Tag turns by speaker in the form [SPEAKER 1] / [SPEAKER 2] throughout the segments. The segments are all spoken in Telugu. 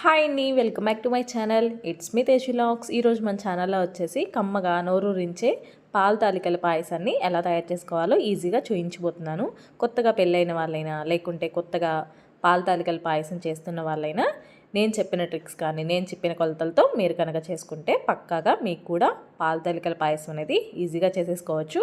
[SPEAKER 1] హాయ్ అండి welcome back to my channel. It's me తేజులాక్స్ ఈరోజు మన ఛానల్లో వచ్చేసి కమ్మగా నోరూరించే పాల తాలికల పాయసాన్ని ఎలా తయారు చేసుకోవాలో ఈజీగా చూయించబోతున్నాను. కొత్తగా పెళ్ళైన వాళ్ళైనా లేకుంటే కొత్తగా పాల తాలికల పాయసం చేస్తున్న వాళ్ళైనా నేను చెప్పిన ట్రిక్స్ కానీ నేను చెప్పిన కొలతలతో మీరు కనుక చేసుకుంటే పక్కాగా మీకు కూడా పాల తాలికల పాయసం అనేది ఈజీగా చేసేసుకోవచ్చు.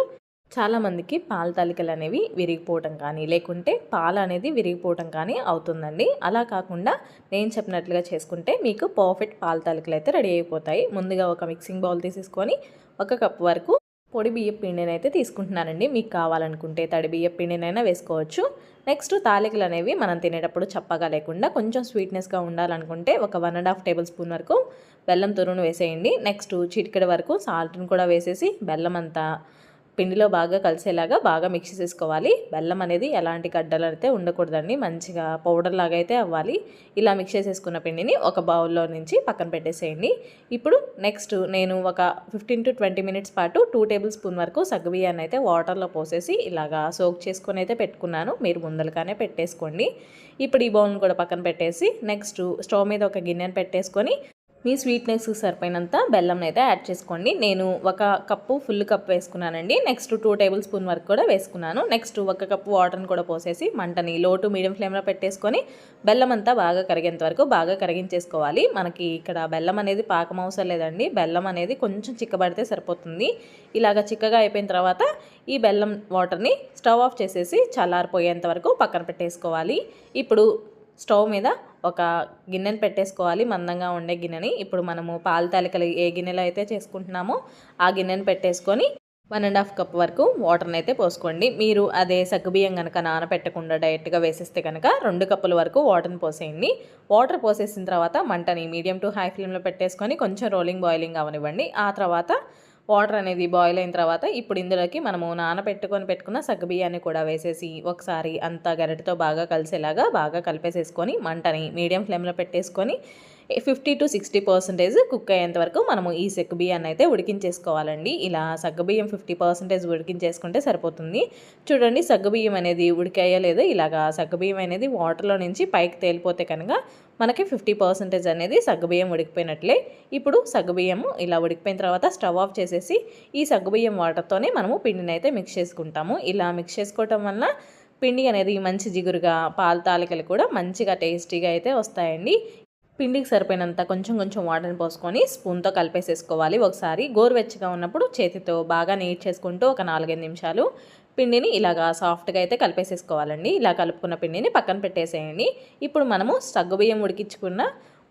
[SPEAKER 1] చాలామందికి పాల తాలికలు అనేవి విరిగిపోవటం కానీ లేకుంటే పాలు అనేది విరిగిపోవటం కానీ అవుతుందండి. అలా కాకుండా నేను చెప్పినట్లుగా చేసుకుంటే మీకు పర్ఫెక్ట్ పాల తాలికలు అయితే రెడీ అయిపోతాయి. ముందుగా ఒక మిక్సింగ్ బౌల్ తీసేసుకొని ఒక కప్ వరకు పొడి బియ్యం పిండిని అయితే తీసుకుంటున్నానండి. మీకు కావాలనుకుంటే తడి బియ్యం పిండినైనా వేసుకోవచ్చు. నెక్స్ట్ తాలికలు అనేవి మనం తినేటప్పుడు చప్పగా లేకుండా కొంచెం స్వీట్నెస్గా ఉండాలనుకుంటే ఒక one and half tablespoon వరకు బెల్లం తురును వేసేయండి. నెక్స్ట్ చిటికెడ వరకు సాల్ట్ని కూడా వేసేసి బెల్లం అంతా పిండిలో బాగా కలిసేలాగా బాగా మిక్స్ చేసుకోవాలి బెల్లం అనేది ఎలాంటి గడ్డలు అయితే ఉండకూడదండి. మంచిగా పౌడర్ లాగా అయితే అవ్వాలి. ఇలా మిక్స్ చేసేసుకున్న పిండిని ఒక బౌల్లో నుంచి పక్కన పెట్టేసేయండి. ఇప్పుడు నెక్స్ట్ నేను ఒక ఫిఫ్టీన్ టు ట్వంటీ మినిట్స్ పాటు టూ టేబుల్ స్పూన్ వరకు సగ్గుబియ్యాన్ని అయితే వాటర్లో పోసేసి ఇలాగా సోక్ చేసుకొని అయితే పెట్టుకున్నాను. మీరు ముందలుగానే పెట్టేసుకోండి. ఇప్పుడు ఈ బౌల్ని కూడా పక్కన పెట్టేసి నెక్స్ట్ స్టవ్ మీద ఒక గిన్నెను పెట్టేసుకొని మీ స్వీట్నెస్కి సరిపోయినంత బెల్లం అయితే యాడ్ చేసుకోండి. నేను ఒక కప్పు ఫుల్ కప్ వేసుకున్నానండి. నెక్స్ట్ టూ టేబుల్ స్పూన్ వరకు కూడా వేసుకున్నాను. నెక్స్ట్ ఒక కప్పు వాటర్ని కూడా పోసేసి మంటని లో టు మీడియం ఫ్లేమ్లో పెట్టేసుకొని బెల్లం అంతా బాగా కరిగేంత వరకు బాగా కరిగించేసుకోవాలి. మనకి ఇక్కడ బెల్లం అనేది పాకం అవసరం లేదండి. బెల్లం అనేది కొంచెం చిక్కబడితే సరిపోతుంది. ఇలాగ చిక్కగా అయిపోయిన తర్వాత ఈ బెల్లం వాటర్ని స్టవ్ ఆఫ్ చేసేసి చల్లారిపోయేంత వరకు పక్కన పెట్టేసుకోవాలి. ఇప్పుడు స్టవ్ మీద ఒక గిన్నెని పెట్టేసుకోవాలి మందంగా ఉండే గిన్నెని. ఇప్పుడు మనము పాల తాలికలు ఏ గిన్నెలో అయితే చేసుకుంటున్నామో ఆ గిన్నెని పెట్టేసుకొని వన్ అండ్ హాఫ్ కప్ వరకు వాటర్ని అయితే పోసుకోండి. మీరు అదే సగ్గుబియ్యం కనుక నానపెట్టకుండా డైరెక్ట్గా వేసేస్తే కనుక రెండు కప్పుల వరకు వాటర్ని పోసేయండి. వాటర్ పోసేసిన తర్వాత మంటని మీడియం టు హై ఫ్లేమ్లో పెట్టేసుకొని కొంచెం రోలింగ్ బాయిలింగ్ అవనివ్వండి. ఆ తర్వాత వాటర్ అనేది బాయిల్ అయిన తర్వాత ఇప్పుడు ఇందులోకి మనము నానబెట్టుకొని పెట్టుకున్న సగ్గుబియ్యాన్ని కూడా వేసేసి ఒకసారి అంతా గరిటతో బాగా కలిసేలాగా బాగా కలిపేసేసుకొని మంటని మీడియం ఫ్లేమ్లో పెట్టేసుకొని fifty to sixty percentage cook అయ్యేంత వరకు మనము ఈ సగ్గు బియ్యాన్ని అయితే ఉడికించేసుకోవాలండి. ఇలా సగ్గుబియ్యం ఫిఫ్టీ పర్సెంటేజ్ ఉడికించేసుకుంటే సరిపోతుంది. చూడండి సగ్గుబియ్యం అనేది ఉడికాయో లేదో? ఇలాగా సగ్గుబియ్యం అనేది వాటర్లో నుంచి పైకి తేలిపోతే కనుక మనకి ఫిఫ్టీ పర్సెంటేజ్ అనేది సగ్గుబియ్యం ఉడికిపోయినట్లే. ఇప్పుడు సగ్గుబియ్యము ఇలా ఉడికిపోయిన తర్వాత స్టవ్ ఆఫ్ చేసేసి ఈ సగ్గుబియ్యం వాటర్తోనే మనము పిండిని అయితే మిక్స్ చేసుకుంటాము. ఇలా మిక్స్ చేసుకోవటం వల్ల పిండి అనేది మంచి జిగురుగా పాల తాలికలు కూడా మంచిగా టేస్టీగా అయితే వస్తాయండి. పిండికి సరిపోయినంత కొంచెం కొంచెం వాటర్ని పోసుకొని స్పూన్తో కలిపేసేసుకోవాలి. ఒకసారి గోరువెచ్చగా ఉన్నప్పుడు చేతితో బాగా నీట్ చేసుకుంటూ ఒక నాలుగైదు నిమిషాలు పిండిని ఇలాగా సాఫ్ట్గా అయితే కలిపేసేసుకోవాలండి. ఇలా కలుపుకున్న పిండిని పక్కన పెట్టేసేయండి. ఇప్పుడు మనము సగ్గుబియ్యం ఉడికించుకున్న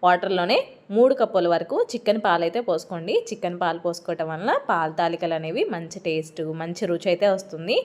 [SPEAKER 1] వాటర్లోనే మూడు కప్పుల వరకు చికెన్ పాలు అయితే పోసుకోండి. చికెన్ పాలు పోసుకోవటం వల్ల పాల తాలికలు అనేవి మంచి టేస్ట్ మంచి రుచి అయితే వస్తుంది.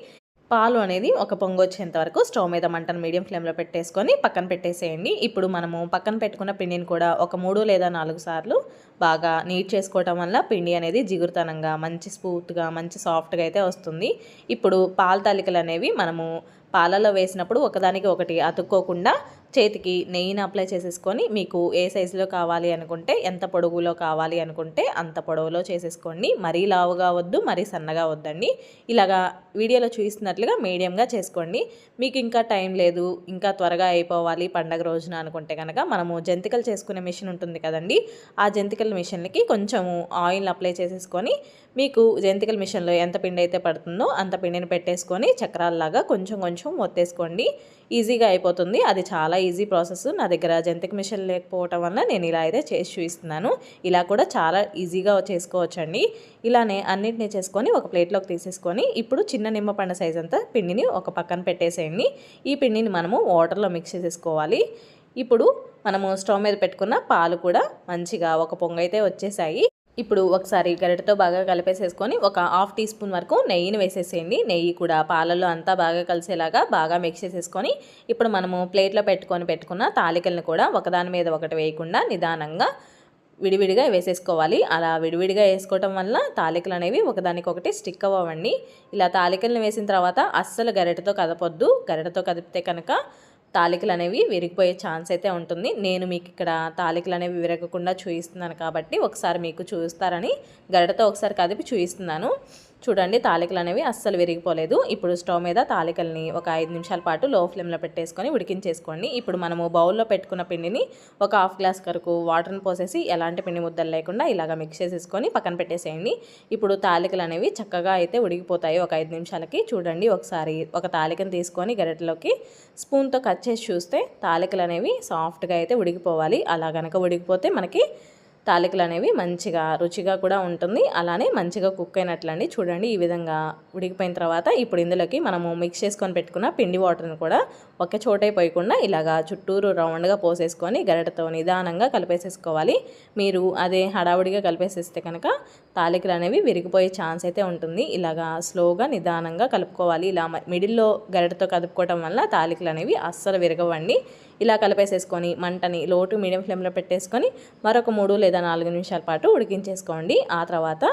[SPEAKER 1] పాలు అనేది ఒక పొంగు వచ్చేంత వరకు స్టవ్ మీద మంటను మీడియం ఫ్లేమ్లో పెట్టేసుకొని పక్కన పెట్టేసేయండి. ఇప్పుడు మనము పక్కన పెట్టుకున్న పిండిని కూడా ఒక మూడు లేదా నాలుగు సార్లు బాగా నీట్ చేసుకోవటం వల్ల పిండి అనేది జిగురుతనంగా మంచి స్మూత్గా మంచి సాఫ్ట్గా అయితే వస్తుంది. ఇప్పుడు పాల తాలికలు అనేవి మనము పాలలో వేసినప్పుడు ఒకదానికి ఒకటి అతుక్కోకుండా చేతికి నెయ్యిని అప్లై చేసేసుకొని మీకు ఏ సైజులో కావాలి అనుకుంటే ఎంత పొడవులో కావాలి అనుకుంటే అంత పొడవులో చేసేసుకోండి. మరీ లావుగా వద్దు మరీ సన్నగా వద్దండి. ఇలాగా వీడియోలో చూపిస్తున్నట్లుగా మీడియంగా చేసుకోండి. మీకు ఇంకా టైం లేదు ఇంకా త్వరగా అయిపోవాలి పండగ రోజున అనుకుంటే కనుక మనము జంతికలు చేసుకునే మిషన్ ఉంటుంది కదండి. ఆ జంతికల మిషన్లకి కొంచెము ఆయిల్ అప్లై చేసేసుకొని మీకు జంతికల మిషన్లో ఎంత పిండి అయితే పడుతుందో అంత పిండిని పెట్టేసుకొని చక్రాల్లాగా కొంచెం కొంచెం ఒత్తేసుకోండి. ఈజీగా అయిపోతుంది. అది చాలా ఈజీ ప్రాసెస్. నా దగ్గర జంతిక మిషన్ లేకపోవటం వల్ల నేను ఇలా అయితే చేసి చూపిస్తున్నాను. ఇలా కూడా చాలా ఈజీగా చేసుకోవచ్చండి. ఇలానే అన్నింటినీ చేసుకొని ఒక ప్లేట్లోకి తీసేసుకొని ఇప్పుడు చిన్న నిమ్మపండు సైజు సైజ్ అంతా పిండిని ఒక పక్కన పెట్టేసేయండి. ఈ పిండిని మనము వాటర్లో మిక్స్ చేసేసుకోవాలి. ఇప్పుడు మనము స్టవ్ మీద పెట్టుకున్న పాలు కూడా మంచిగా ఒక పొంగైతే వచ్చేసాయి. ఇప్పుడు ఒకసారి గరిటతో బాగా కలిపేసేసుకొని ఒక హాఫ్ టీ స్పూన్ వరకు నెయ్యిని వేసేసేయండి. నెయ్యి కూడా పాలల్లో అంతా బాగా కలిసేలాగా బాగా మిక్స్ చేసేసుకొని ఇప్పుడు మనము ప్లేట్లో పెట్టుకొని పెట్టుకున్న తాలికలను కూడా ఒకదాని మీద ఒకటి వేయకుండా నిదానంగా విడివిడిగా వేసేసుకోవాలి. అలా విడివిడిగా వేసుకోవటం వల్ల తాలికలు అనేవి ఒకదానికొకటి స్టిక్ అవ్వండి. ఇలా తాలికలను వేసిన తర్వాత అస్సలు గరిటతో కదపొద్దు. గరిటతో కదిపితే కనుక తాలికలు అనేవి విరిగిపోయే ఛాన్స్ అయితే ఉంటుంది. నేను మీకు ఇక్కడ తాలికలు అనేవి విరగకుండా చూపిస్తున్నాను కాబట్టి ఒకసారి మీకు చూస్తారని గడటతో ఒకసారి కదిపి చూపిస్తున్నాను చూడండి తాలికలు అనేవి అస్సలు విరిగిపోలేదు. ఇప్పుడు స్టవ్ మీద తాలికల్ని ఒక ఐదు నిమిషాల పాటు లో ఫ్లేమ్లో పెట్టేసుకొని ఉడికించేసుకోండి. ఇప్పుడు మనము బౌల్లో పెట్టుకున్న పిండిని ఒక హాఫ్ గ్లాస్ వరకు వాటర్ని పోసేసి ఎలాంటి పిండి ముద్దలు లేకుండా ఇలాగ మిక్స్ చేసేసుకొని పక్కన పెట్టేసేయండి. ఇప్పుడు తాలికలు అనేవి చక్కగా అయితే ఉడికిపోతాయి ఒక ఐదు నిమిషాలకి. చూడండి ఒకసారి ఒక తాలికను తీసుకొని గరిటెలోకి స్పూన్తో కట్ చేసి చూస్తే తాలికలు అనేవి సాఫ్ట్గా అయితే ఉడికిపోవాలి. అలా కనుక ఉడికిపోతే మనకి తాలికలు అనేవి మంచిగా రుచిగా కూడా ఉంటుంది. అలానే మంచిగా కుక్ అయినట్లండి. చూడండి ఈ విధంగా ఉడికిపోయిన తర్వాత ఇప్పుడు ఇందులోకి మనము మిక్స్ చేసుకొని పెట్టుకున్న పిండి వాటర్ని కూడా ఒక చోటే పోయకుండా ఇలాగా చుట్టూరు రౌండ్గా పోసేసుకొని గరిటతో నిదానంగా కలిపేసేసుకోవాలి. మీరు అదే హడావుడిగా కలిపేసేస్తే కనుక తాలికలు అనేవి విరిగిపోయే ఛాన్స్ అయితే ఉంటుంది. ఇలాగా స్లోగా నిదానంగా కలుపుకోవాలి. ఇలా మిడిల్లో గరిటతో కలుపుకోవటం వల్ల తాలికలు అనేవి అస్సలు విరగవండి. ఇలా కలిపేసేసుకొని మంటని లోటు మీడియం ఫ్లేమ్లో పెట్టేసుకొని మరొక మూడు లేదా నాలుగు నిమిషాల పాటు ఉడికించేసుకోండి. ఆ తర్వాత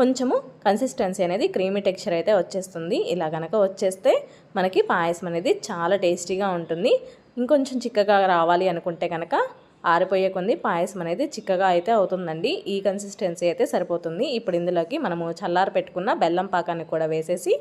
[SPEAKER 1] కొంచెము కన్సిస్టెన్సీ అనేది క్రీమీ టెక్స్చర్ అయితే వచ్చేస్తుంది. ఇలా కనుక వచ్చేస్తే మనకి పాయసం అనేది చాలా టేస్టీగా ఉంటుంది. ఇంకొంచెం చిక్కగా రావాలి అనుకుంటే కనుక ఆరిపోయే కొంది పాయసం అనేది చిక్కగా అయితే అవుతుందండి. ఈ కన్సిస్టెన్సీ అయితే సరిపోతుంది. ఇప్పుడు ఇందులోకి మనము చల్లారి పెట్టుకున్న బెల్లం పాకాన్ని కూడా వేసేసి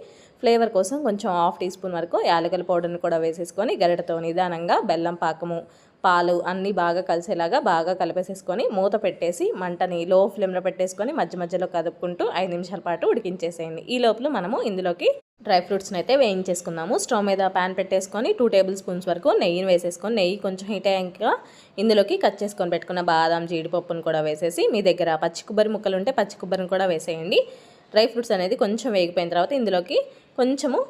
[SPEAKER 1] ఫ్లేవర్ కోసం కొంచెం హాఫ్ టీ స్పూన్ వరకు యాలకల పౌడర్ని కూడా వేసేసుకొని గరిటతో నిదానంగా బెల్లం పాకము పాలు అన్నీ బాగా కలిసేలాగా బాగా కలిపేసేసుకొని మూత పెట్టేసి మంటని లో ఫ్లేమ్లో పెట్టేసుకొని మధ్య మధ్యలో కదుపుకుంటూ ఐదు నిమిషాల పాటు ఉడికించేసేయండి. ఈ లోపల మనము ఇందులోకి డ్రై ఫ్రూట్స్ని అయితే వేయించేసుకుందాము. స్టవ్ మీద ప్యాన్ పెట్టేసుకొని టూ టేబుల్ స్పూన్స్ వరకు నెయ్యిని వేసేసుకొని నెయ్యి కొంచెం హీట్ అయ్యాక ఇందులోకి కట్ చేసుకొని పెట్టుకున్న బాదం జీడిపప్పును కూడా వేసేసి మీ దగ్గర పచ్చి కొబ్బరి ముక్కలు ఉంటే పచ్చి కొబ్బరిని కూడా వేసేయండి. డ్రై ఫ్రూట్స్ అనేది కొంచెం వేగిపోయిన తర్వాత ఇందులోకి కొంచెము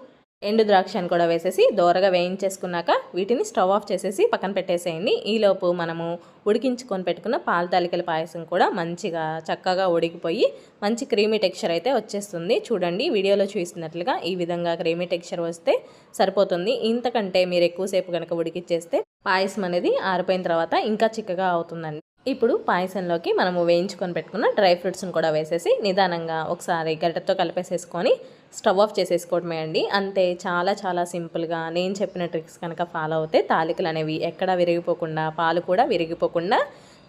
[SPEAKER 1] ఎండు ద్రాక్షను కూడా వేసేసి దోరగా వేయించేసుకున్నాక వీటిని స్టవ్ ఆఫ్ చేసేసి పక్కన పెట్టేసేయండి. ఈలోపు మనము ఉడికించుకొని పెట్టుకున్న పాల తాలికల పాయసం కూడా మంచిగా చక్కగా ఉడికిపోయి మంచి క్రీమీ టెక్స్చర్ అయితే వచ్చేస్తుంది. చూడండి వీడియోలో చూసినట్లుగా ఈ విధంగా క్రీమీ టెక్స్చర్ వస్తే సరిపోతుంది. ఇంతకంటే మీరు ఎక్కువసేపు కనుక ఉడికిచ్చేస్తే పాయసం అనేది ఆరిపోయిన తర్వాత ఇంకా చిక్కగా అవుతుందండి. ఇప్పుడు పాయసంలోకి మనము వేయించుకొని పెట్టుకున్న డ్రై ఫ్రూట్స్ని కూడా వేసేసి నిదానంగా ఒకసారి గరిటతో కలిపేసేసుకొని స్టవ్ ఆఫ్ చేసేసుకోవడమే అండి. అంతే చాలా చాలా సింపుల్గా నేను చెప్పిన ట్రిక్స్ కనుక ఫాలో అవుతే తాలికలు అనేవి ఎక్కడా విరిగిపోకుండా పాలు కూడా విరిగిపోకుండా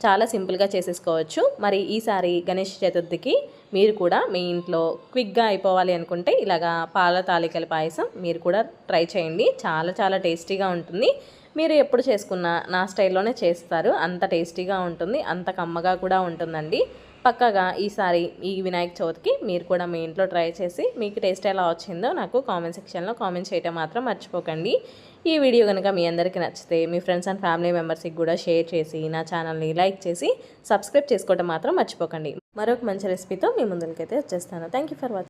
[SPEAKER 1] చాలా సింపుల్గా చేసేసుకోవచ్చు. మరి ఈసారి గణేష్ చతుర్థికి మీరు కూడా మీ ఇంట్లో క్విక్గా అయిపోవాలి అనుకుంటే ఇలాగా పాల తాలికల పాయసం మీరు కూడా ట్రై చేయండి. చాలా చాలా టేస్టీగా ఉంటుంది. మీరు ఎప్పుడు చేసుకున్న నా స్టైల్లోనే చేస్తారు. అంత టేస్టీగా ఉంటుంది అంత కమ్మగా కూడా ఉంటుందండి. పక్కగా ఈసారి ఈ వినాయక చవితికి మీరు కూడా మీ ఇంట్లో ట్రై చేసి మీకు టేస్ట్ ఎలా వచ్చిందో నాకు కామెంట్ సెక్షన్లో కామెంట్ చేయటం మాత్రం మర్చిపోకండి. ఈ వీడియో కనుక మీ అందరికీ నచ్చితే మీ ఫ్రెండ్స్ అండ్ ఫ్యామిలీ మెంబర్స్కి కూడా షేర్ చేసి నా ఛానల్ని లైక్ చేసి సబ్స్క్రైబ్ చేసుకోవడం మాత్రం మర్చిపోకండి. మరొక మంచి రెసిపీతో మీ ముందుకైతే వచ్చేస్తాను. Thank for watching